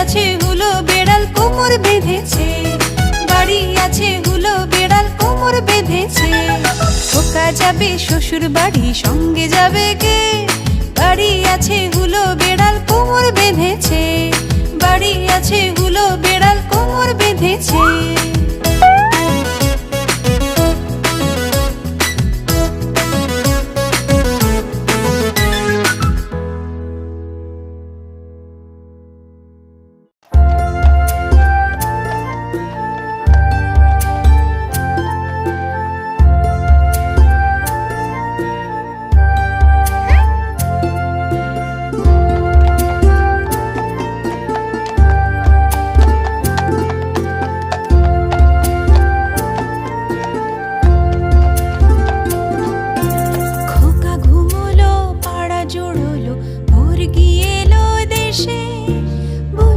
আছে হুলো বেড়াল কোমর বেঁধেছে। বাড়ি আছে হুলো বেড়াল কোমর বেঁধেছে। খোকা যাবে শ্বশুর বাড়ি সঙ্গে যাবে কে?